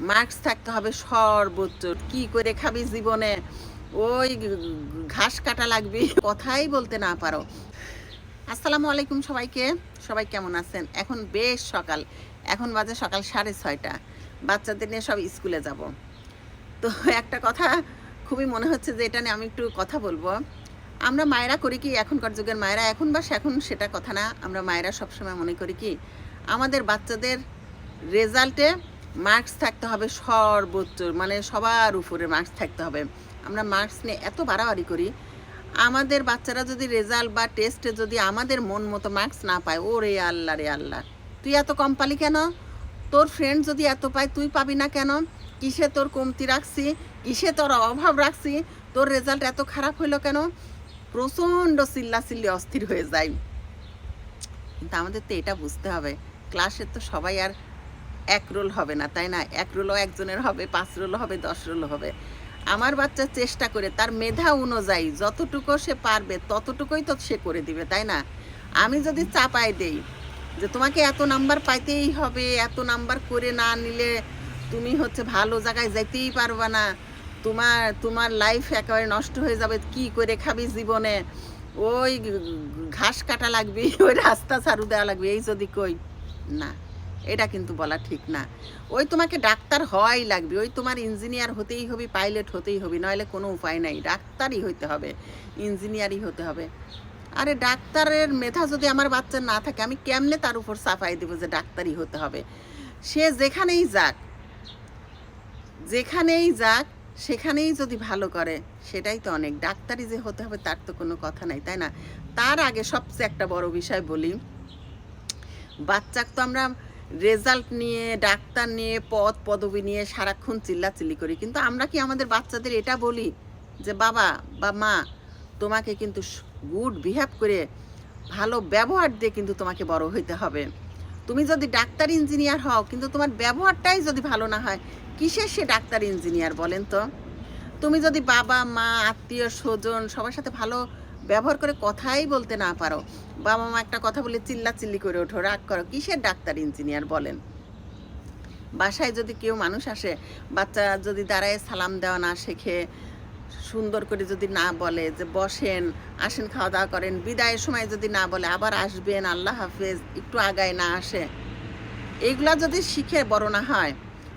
Marks থাকতে হবে সর্বোচ্চ। কি করে খাবি জীবনে? ওই ঘাস কাটা লাগবে। কথাই বলতে না পারো। আসসালামু আলাইকুম সবাইকে। সবাই কেমন আছেন? এখন বেশ সকাল। এখন বাজে সকাল সাড়ে ছয়টা। বাচ্চাদের নিয়ে সব স্কুলে যাব। তো একটা কথা খুবই মনে হচ্ছে যে এটা নিয়ে আমি একটু কথা বলব। আমরা মায়েরা করি কি এখনকার যুগের মায়েরা? এখন বা এখন সেটা কথা না। আমরা মায়েরা সবসময় মনে করি কি, আমাদের বাচ্চাদের রেজাল্টে মার্কস থাকতে হবে সর্বোচ্চ মানে সবার উপরে মার্কস থাকতে হবে। আমরা মার্কস নিয়ে এত বাড়াবাড়ি করি। আমাদের বাচ্চারা যদি রেজাল্ট বা টেস্টে যদি আমাদের মন মতো মার্কস না পায় ও রে আল্লাহ রে আল্লাহ। তুই এত কম পালি কেন? তোর ফ্রেন্ড যদি এত পায়, তুই পাবি না কেন? কিসে তোর কমতি রাখছি? কিসে তোর অভাব রাখছি? তোর রেজাল্ট এত খারাপ হইল কেন? প্রচণ্ড চিল্লা চিল্লি অস্থির হয়ে যায়। কিন্তু আমাদের তো এটা বুঝতে হবে। ক্লাসের তো সবাই আর এক রোল হবে না, তাই না? এক রোলও একজনের হবে, পাঁচ রোল হবে, দশ রোল হবে। আমার বাচ্চা চেষ্টা করে, তার মেধা অনুযায়ী যতটুকু সে পারবে, ততটুকুই তো সে করে দিবে, তাই না? আমি যদি চাপাই দেই যে, তোমাকে এত নাম্বার পাইতেই হবে, এত নাম্বার করে না নিলে তুমি হচ্ছে ভালো জায়গায় যেতেই পারবা না। তোমার তোমার লাইফ একেবারে নষ্ট হয়ে যাবে, কি করে খাবি জীবনে? ওই ঘাস কাটা লাগবে, ওই রাস্তা ছাড়ু দেওয়া লাগবে, এই যদি কই, না। এটা কিন্তু বলা ঠিক না। ওই তোমাকে ডাক্তার হওয়াই লাগবে। ওই তোমার ইঞ্জিনিয়ার হতেই হবে পাইলট হতেই হবে, নইলে কোনো উপায় নাই। ডাক্তারই হইতে হবে ইঞ্জিনিয়ারই হতে হবে। আরে ডাক্তারের মেধা যদি আমার বাচ্চার না থাকে, আমি কেমনে তার উপর সাফাই দেবো যে ডাক্তারই হতে হবে? সে যেখানেই যাক যেখানেই যাক, সেখানেই যদি ভালো করে, সেটাই তো অনেক। ডাক্তারই যে হতে হবে, তার তো কোনো কথা নাই, তাই না? তার আগে সবচেয়ে একটা বড় বিষয় বলি। বাচ্চাকে তো আমরা রেজাল্ট নিয়ে, ডাক্তার নিয়ে পদ পদবি নিয়ে সারাক্ষণ চিল্লাচিল্লি করি। কিন্তু আমরা কি আমাদের বাচ্চাদের এটা বলি যে, বাবা বা মা, তোমাকে কিন্তু গুড বিহেভ করে ভালো ব্যবহার দিয়ে কিন্তু তোমাকে বড় হইতে হবে। তুমি যদি ডাক্তার ইঞ্জিনিয়ার হও, কিন্তু তোমার ব্যবহারটাই যদি ভালো না হয়, কিসের সে ডাক্তার ইঞ্জিনিয়ার বলেন তো? তুমি যদি বাবা, মা, আত্মীয়, স্বজন সবার সাথে ভালো ব্যবহার করে কথাই বলতে না পারো। বাবা মা একটা কথা বলে চিল্লা চিল্লি করে ওঠো। রাগ করো। কিসের ডাক্তার, ইঞ্জিনিয়ার বলেন? বাসায় যদি কেউ মানুষ আসে, বাচ্চা যদি দাঁড়ায় সালাম দেওয়া না শেখে, সুন্দর করে যদি না বলে যে বসেন, আসেন খাওয়া দাওয়া করেন, বিদায়ের সময় যদি না বলে, আবার আসবেন, আল্লাহ হাফেজ, একটু আগায় না আসে। এইগুলা যদি শিখে বড় না হয়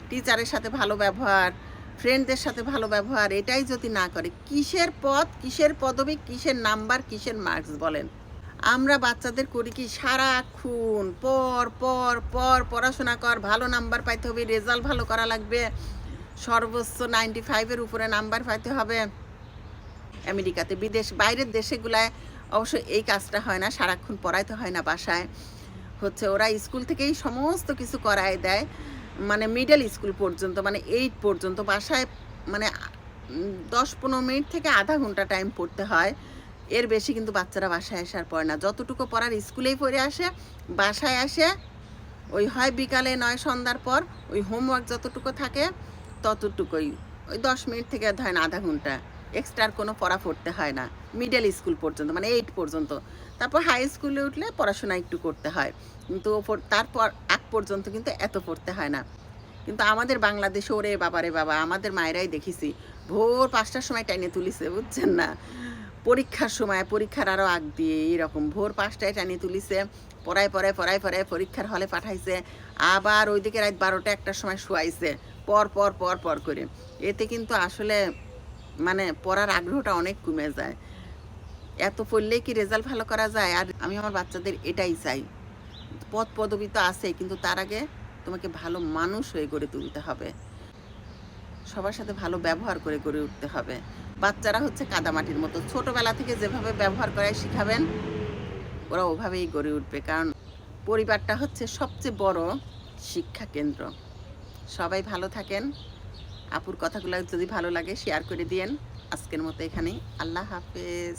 টিচারের সাথে ভালো ব্যবহার ফ্রেন্ডদের সাথে ভালো ব্যবহার, এটাই যদি না করে, কিসের পদ কিসের পদবি, কিসের নাম্বার, কিসের মার্কস বলেন? আমরা বাচ্চাদের করি কি, সারাক্ষণ পর পর পর পড়াশোনা কর, ভালো নাম্বার পাইতে হবে রেজাল্ট ভালো করা লাগবে, সর্বোচ্চ নাইনটি ফাইভের উপরে নাম্বার পাইতে হবে। আমেরিকাতে বিদেশ, বাইরের দেশেগুলায় অবশ্য এই কাজটা হয় না, সারাক্ষণ পড়াইতে হয় না বাসায়। হচ্ছে ওরা স্কুল থেকেই সমস্ত কিছু করায় দেয়। মানে মিডল স্কুল পর্যন্ত মানে এইট পর্যন্ত বাসায় মানে দশ পনেরো মিনিট থেকে আধা ঘণ্টা টাইম পড়তে হয়। এর বেশি কিন্তু বাচ্চারা বাসায় আসার পড়ে না। যতটুকু পড়ার স্কুলেই পড়ে আসে, বাসায় আসে, ওই হয় বিকালে নয় সন্ধ্যার পর, ওই হোমওয়ার্ক যতটুকু থাকে, ততটুকুই। ওই দশ মিনিট থেকে ধরেন আধা ঘণ্টা এক্সট্রা আর কোনো পড়া পড়তে হয় না। মিডল স্কুল পর্যন্ত মানে এইট পর্যন্ত। তারপর হাই স্কুলে উঠলে পড়াশোনা একটু করতে হয়। কিন্তু তারপর আগ পর্যন্ত কিন্তু এত পড়তে হয় না। কিন্তু আমাদের বাংলাদেশে, ওরে বাবারে বাবা, আমাদের মায়েরাই দেখেছি, ভোর পাঁচটার সময় টাইনে তুলিছে, বুঝছেন না? পরীক্ষার সময়, পরীক্ষার আরও আগ দিয়ে এরকম ভোর পাঁচটায় টাইনে তুলিছে, পড়ায় পড়ায় পড়ায় পড়ায় পরীক্ষার হলে পাঠাইছে, আবার ওইদিকে রাত বারোটা একটার সময় শুয়াইছে, পর পর পর পর করে। এতে কিন্তু আসলে মানে পড়ার আগ্রহটা অনেক কমে যায়। এত পড়লেই কি রেজাল্ট ভালো করা যায়? আর আমি আমার বাচ্চাদের এটাই চাই। পদ পদবি তো আছে কিন্তু তার আগে তোমাকে ভালো মানুষ হয়ে গড়ে তুলতে হবে। সবার সাথে ভালো ব্যবহার করে গড়ে উঠতে হবে। বাচ্চারা হচ্ছে কাদামাটির মতো। ছোটবেলা থেকে যেভাবে ব্যবহার করায় শিখাবেন, ওরা ওভাবেই গড়ে উঠবে। কারণ পরিবারটা হচ্ছে সবচেয়ে বড় শিক্ষা কেন্দ্র। সবাই ভালো থাকেন। আপুর কথাগুলো যদি ভালো লাগে শেয়ার করে দিয়েন। আজকের মতো এখানেই। আল্লাহ হাফেজ।